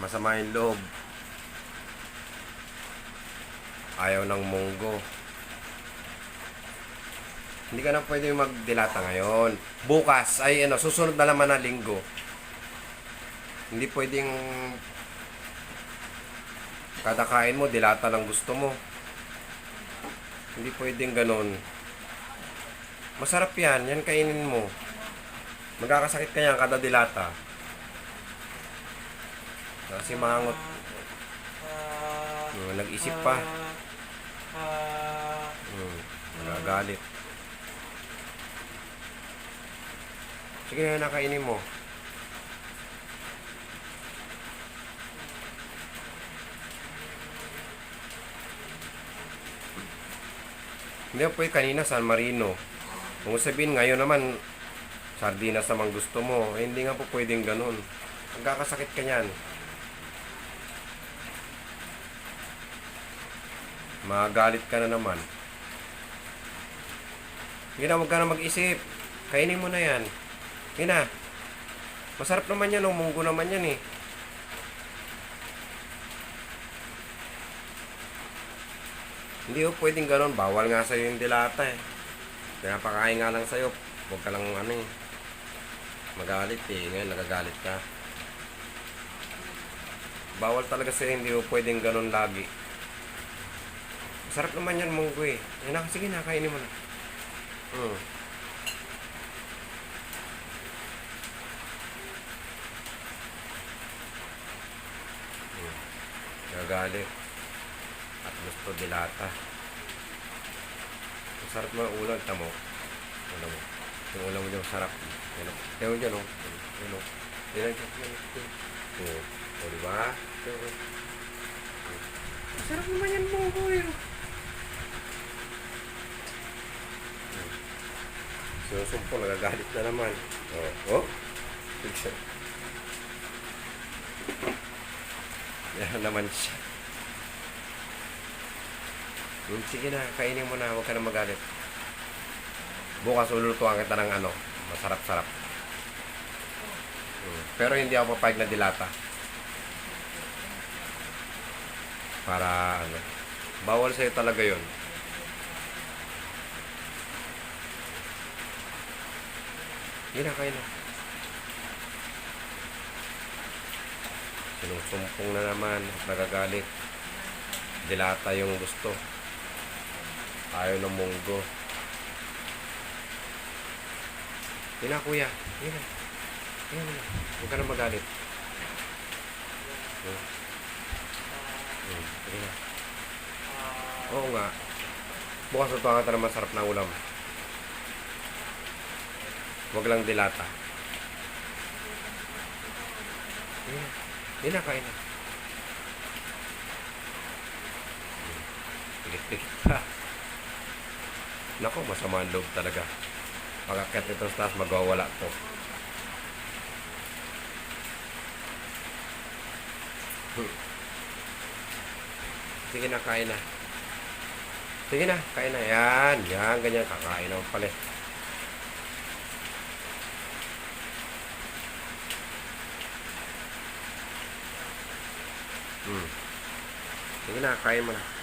Masama yung loob. Ayaw ng munggo. Hindi ka na pwede magdilata ngayon. Bukas, ay ano, susunod na naman na linggo. Hindi pwedeng kada kain mo, dilata lang gusto mo. Hindi pwedeng ganun. Masarap yan, yan kainin mo. Magkakasakit ka yan kada dilata. Kasi mangot. Hmm, nag-isip pa. Hmm, nagagalit. Sige na, nakainin mo. Hindi po kanina San Marino. Kung sabihin ngayon naman, sardinas naman gusto mo, eh, hindi nga po pwedeng ganun. Magkakasakit ka niyan. Magalit ka na naman. Hindi na, huwag ka na mag-isip. Kainin mo na yan. Hindi na. Masarap naman yan, oh. munggo naman yan eh. Hindi ko pwedeng ganun. Bawal nga sa'yo yung dilata eh. Pinapakain nga lang sa'yo. Huwag ka lang ano eh. Magalit eh. Ngayon nagagalit ka. Bawal talaga sa'yo. Hindi ko pwedeng ganun lagi. Masarap naman yan munggo eh. Yan na, sige na, kainin mo na. Hmm. Hmm. Nagagalit. At gusto dilata. Masarap mo ang ulam, tamo. Ulam mo. Yung ulam mo yung sarap. Yan o. Yan o dyan o. Yan o. Yan o. Yan o. O, diba? Masarap naman yan munggo eh. Sinusumpo, nagagalit na naman. Oh, oh. Yan naman siya. Sige na, kainin mo na, huwag ka na magalit. Bukas ululutuan kita ng ano, masarap-sarap. Hmm, Pero hindi ako papayag na dilata. Para ano, bawal sa'yo talaga yon. Hindi na, kain na. Sinusumpong na naman, nagagalit. Dilata yung gusto. Ayaw ng munggo. Hindi na, kuya. Hindi na. Hindi na. Huwag ka na magalit. Hmm. Hmm. Na. Oo nga. Bukas ito ka na masarap na ulam. Huwag lang dilata. Hindi na. Kain na. Pikit-pikit pa. Nako, masama ang loob talaga. Pagkakit ito sa taas, magwawala to. Hmm. Sige na, kain na. Sige na, kain na. Yan, yan, ganyan. Kakain naman pala. Hmm. Sige na, kain mo na.